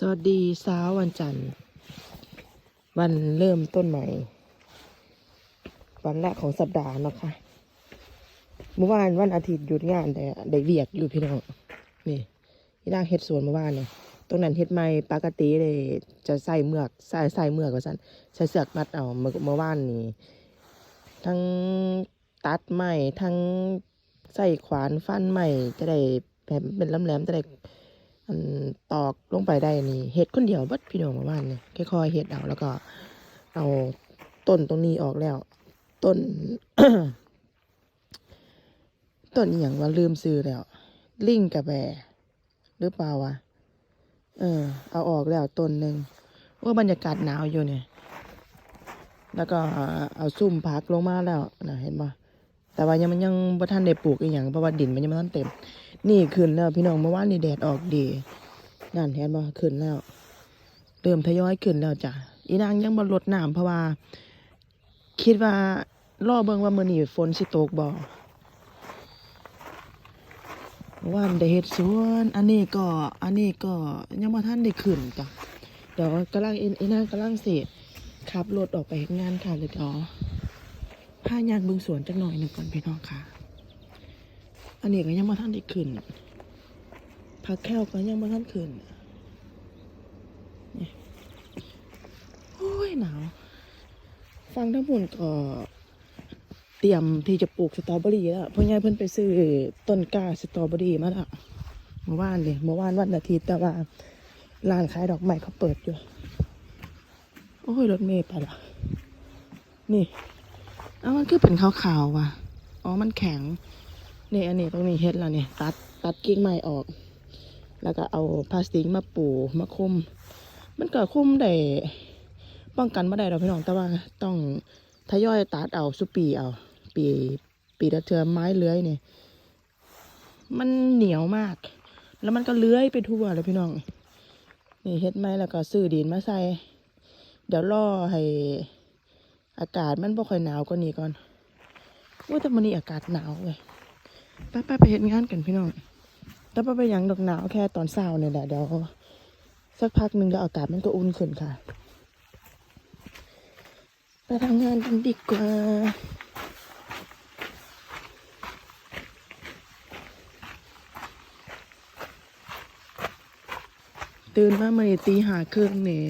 สวัสดีเช้าวันจันทร์ วันเริ่มต้นใหม่ วันแรกของสัปดาห์เนาะคะเมื่อวานวันอาทิตย์หยุดงานแต่ได้เวียกอยู่พี่น้องนี่ที่นางเฮ็ดสวนเมื่อวานเนี่ยตรงนั้นเฮ็ดไม่ปกติเลยจะใส่เมือกใส่ใส่เมือกว่าซั่นใส่เสือกมัดเอาเมื่อเมื่อวานนี้ทั้งตัดไม้ทั้งใส่ขวานฟันไม้จะได้แบบเป็นแหลมๆจะได้ อันตอกลงไปได้นี่เห็ดคนเดียวบัดพี่น้องมาบ้านนี่ค่อยๆเห็ดเอาแล้วก็ เอาต้นตรงนี้ออกแล้ว ต้น ต้นอย่างว่าลืมซื้อแล้ว ลิงกระแบหรือเปล่าวะเออ เอาออกแล้วต้นหนึ่งว่าบรรยากาศหนาวอยู่เนี่ย แล้วก็เอาซุ่มพักลงมาแล้วนะเห็นปะแต่ว่ายังมันยังบ่ทันได้ปลูกอีกอย่างเพราะว่าดินมันยังไม่ทันเต็ม นี่ขึ้นแล้วพี่น้องเมื่อวานนี่แดดออกดี นั่นเห็นบ่ขึ้นแล้ว เริ่มทยอยขึ้นแล้วจ้ะ อีนางยังบ่ลดน้ำเพราะว่า คิดว่ารอเบิ่งว่ามื้อนี้ฝนสิตกบ่เมื่านได้เฮ็ดสวน อันนี้ก็ อันนี้ก็ยังบ่ทันได้ขึ้นจ้ะ เดี๋ยวกำลังอีอีนางกำลังสิขับรถออกไปเฮ็ดงานค่ะเลยเดี๋ยวพายางเบิ่งสวนจักหน่อยหนึงก่อนพี่น้องค่ะ อันนี้ก็ยังบ่ทันได้ขึ้นผักแค้วก็ยังบ่ทันขึ้นนี่โอ้ยหนาว ฟังทั้งหมดก็เตรียมที่จะปลูกสตรอเบอรี่แล้วพ่อใหญ่เพิ่นไปซื้อต้นกล้าสตรอเบอรี่มาล้วเมื่อวานเลยเมื่อวานวันอาทิตย์แต่ว่าร้านขายดอกไม้เขาเปิดอยู่ โอ้ยรถเมย์ไปละนี่ เอามันคือเป็นขาวๆว่ะ อ๋อ มันแข็ง นี่อันนี้ตรงนี้เฮ็ดแล้วเนี่ยตัดตัดกิ่งไม้ออก แล้วก็เอาพลาสติกมาปูมาคุม มันก็คุมได้ป้องกันไม่ได้หรอกพี่น้องแต่ว่าต้องทยอยตัดเอาสุปีเอา ปี ปีละเทือไม้เลื้อยเนี่ยมันเหนียวมาก แล้วมันก็เลื้อยไปทั่วเลยพี่น้อง นี่เฮ็ดไม้แล้วก็ซื้อดินมาใส่ เดี๋ยวรอให้อากาศมันบ่ค่อยหนาวกว่านี้ก่อนว่าแต่มันนี้อากาศหนาวเลย ปไปไปเห็นงานกันพี่น้องแต่ไปไปยังดอกหนาวแค่ตอนเช้าเนี่ยแหละเดี๋ยวสักพักหนึ่งแล้วอากาศมันก็อุ่นขึ้นค่ะ ไปทำงานกันดีกว่าตื่นมาเมื่อตีหาครึ่งนี่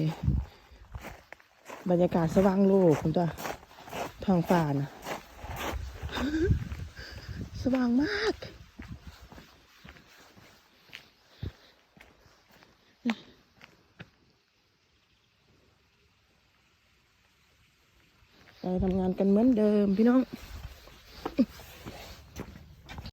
บรรยากาศสว่างโลกคุณตัวท้องฟ้านะ ว่างมากไปทำงานกันเหมือนเดิมพี่น้อง